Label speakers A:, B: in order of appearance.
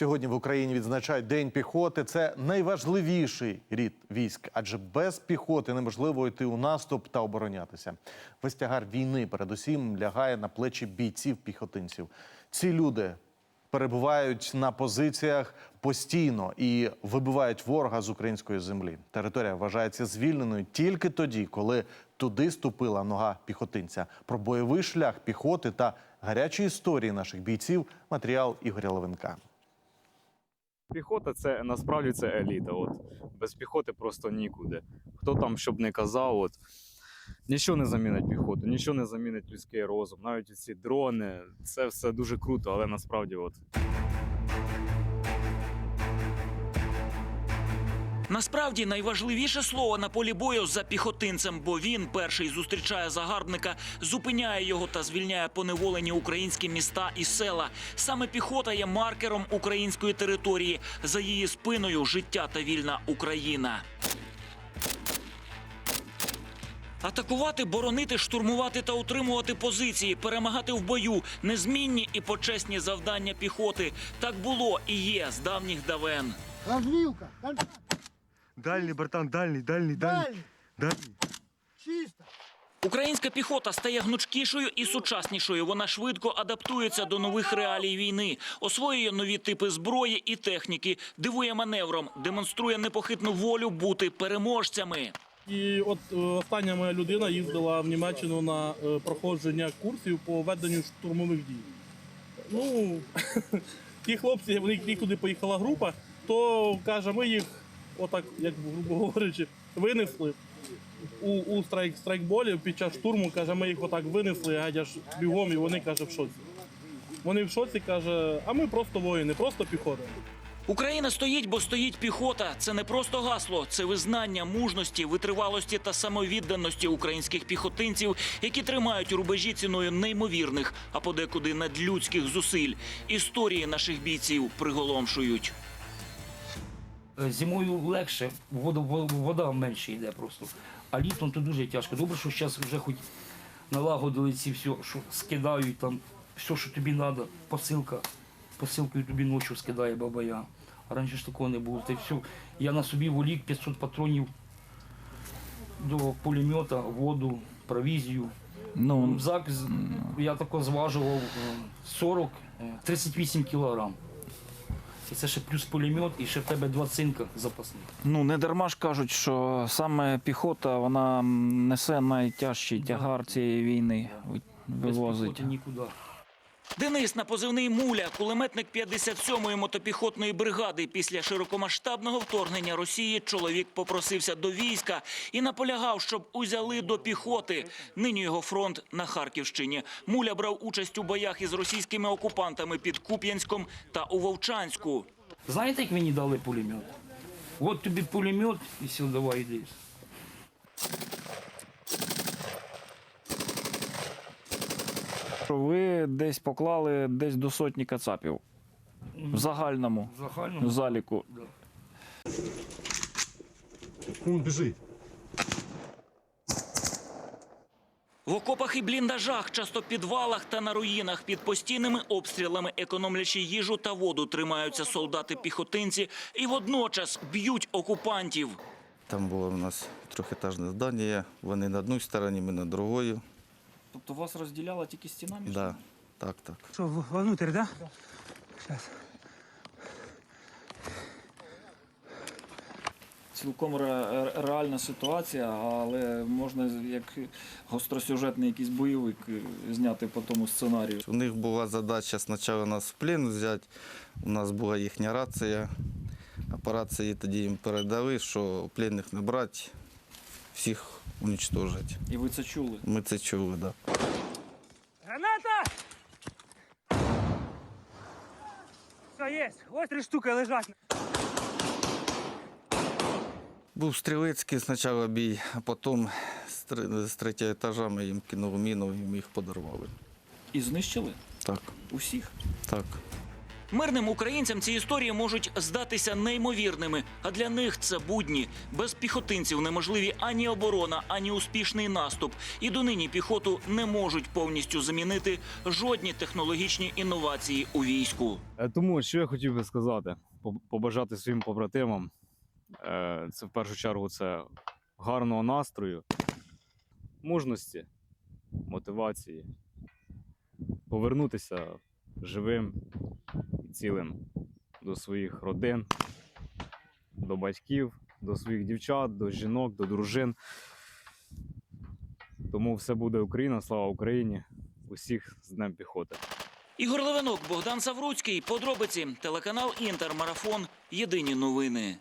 A: Сьогодні в Україні відзначають День піхоти. Це найважливіший рід військ, адже без піхоти неможливо йти у наступ та оборонятися. Весь тягар війни, передусім, лягає на плечі бійців-піхотинців. Ці люди перебувають на позиціях постійно і вибивають ворога з української землі. Територія вважається звільненою тільки тоді, коли туди ступила нога піхотинця. Про бойовий шлях піхоти та гарячі історії наших бійців. Матеріал Ігоря Левенка.
B: Піхота це насправді це еліта. От без піхоти просто нікуди. Хто там щоб не казав, от нічого не замінить піхоту, нічого не замінить людський розум. Навіть ці дрони, це все дуже круто, але насправді, от
C: Насправді найважливіше слово на полі бою за піхотинцем, бо він перший зустрічає загарбника, зупиняє його та звільняє поневолені українські міста і села. Саме піхота є маркером української території. За її спиною життя та вільна Україна. Атакувати, боронити, штурмувати та утримувати позиції, перемагати в бою незмінні і почесні завдання піхоти. Так було і є з давніх давен.
D: Контакт,
E: Дальний, братан, дальний, дальний, дальний.
D: дальний,
E: дальний.
D: чисто.
C: Українська піхота стає гнучкішою і сучаснішою. Вона швидко адаптується до нових реалій війни, освоює нові типи зброї і техніки, дивує маневром, демонструє непохитну волю бути переможцями.
F: І от е, остання моя людина їздила в Німеччину на е, проходження курсів по веденню штурмових дій. Ну, ті хлопці, вони їх туди поїхала група, то каже, ми їх, отак, як грубо говорячи, винесли у, у страйк, страйкболі під час штурму, каже, ми їх отак винесли, геть аж бігом, і вони каже, в шоці. Вони в шоці каже, а ми просто воїни, просто піхота.
C: Україна стоїть, бо стоїть піхота. Це не просто гасло, це визнання мужності, витривалості та самовідданості українських піхотинців, які тримають рубежі ціною неймовірних, а подекуди надлюдських зусиль. Історії наших бійців приголомшують.
G: Е, Зимою легше, вода, вода менше йде просто. А літом то дуже тяжко. Добре, що зараз вже хоч налагодили ці все, що скидають там все, що тобі треба, посилка. Посилкою тобі ночі скидає бабая. А раніше ж такого не було. Та все. Я на собі волік 500 патронів до пулемета, воду, провізію.
H: Ну,
G: Рюкзак з- я тако зважував е, 40, е, 38 кілограм. І це ще плюс пулемет, і ще в тебе два цинка запасних.
H: ну не дарма ж кажуть, що саме піхота вона несе найтяжчий тягар цієї війни. Вивозить.
G: Без піхоти нікуди.
C: Денис на позивний муля, кулеметник 57-ї мотопіхотної бригади. Після широкомасштабного вторгнення Росії чоловік попросився до війська і наполягав, щоб узяли до піхоти. Нині його фронт на Харківщині. Муля брав участь у боях із російськими окупантами під Куп'янськом та у Вовчанську.
G: Знаєте, як мені дали пулемет? От тобі пулемет, і все, давай.
H: Що ви десь поклали десь до сотні кацапів в загальному
G: В загальному.
H: заліку.
G: Да.
E: Он бежит.
C: В окопах і бліндажах, часто підвалах та на руїнах під постійними обстрілами, економлячи їжу та воду, тримаються солдати-піхотинці і водночас б'ють окупантів.
I: Там було у нас трьохетажне здання, вони на одній стороні, ми на другій.
H: Тобто вас розділяла тільки стіна між
I: Да, так, так.
D: Что, вовнутрь, да? Сейчас.
J: цілком ре- реальна ситуація, але можна як гостросюжетний якийсь бойовик е, зняти по тому сценарію.
I: У них була задача спочатку нас в плен взяти. У нас була їхня рація. А по рації тоді їм передали, що пленних не брати, всіх уничтожити.
J: І ви це чули.
I: Ми це чули, так. Да.
D: Граната! Все, есть. Ось три штуки лежать.
I: Був стрілецький спочатку бій, а потім з тре- третього етажа ми їм кинули міну і ми їх подорвали.
J: І знищили
I: Так,
J: усіх.
I: так.
C: Мирним українцям ці історії можуть здатися неймовірними, а для них це будні. Без піхотинців неможливі ані оборона, ані успішний наступ. І донині піхоту не можуть повністю замінити жодні технологічні інновації у війську.
B: Е, Тому що я хотів би сказати, побажати своїм побратимам. е, Це в першу чергу це гарного настрою, мужності, мотивації, повернутися живим цілим до своїх родин, до батьків, до своїх дівчат, до жінок, до дружин. Тому все буде Україна, слава Україні! Усіх з Днем піхоти!
C: Ігор Левинок, Богдан Савруцький. Подробиці телеканал Інтермарафон. Єдині новини.